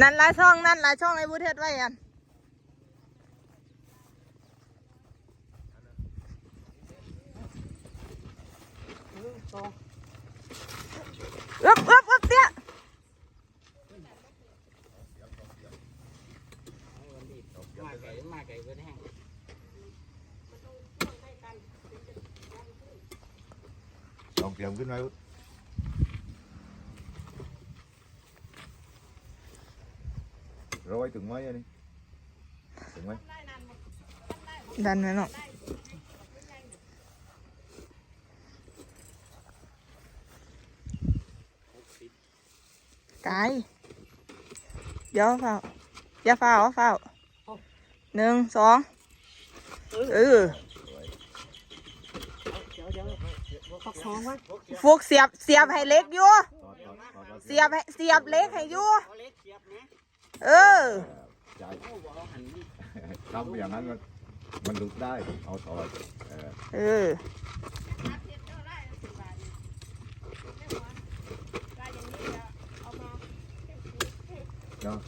นั่นละช่องนั่นละช่องไอ้บุเทศไว้อันอึ๊บอึ๊บอึ๊บเตี้ยมาไก่มาไก่เว้นแห้งลองเตรียมขึ้นไว้ ร้อยถึงไหมอันนี้ถึงไหมดันไว้เนาะไกายเดี๋ยวเฝ้าอย่าเฝ้าเอาเฝ้าหนึ่งสองเออเดี๋ยวเดี๋ยวปักสองวะฟุกเสียบเสียบให้เล็กอยู่ถอดถอดถอดถอดเสียบให้เสียบเล็กให้อยู่ ทำอย่างนั้นมันมันหลุดได้ เอาถอดเออเออเนาะ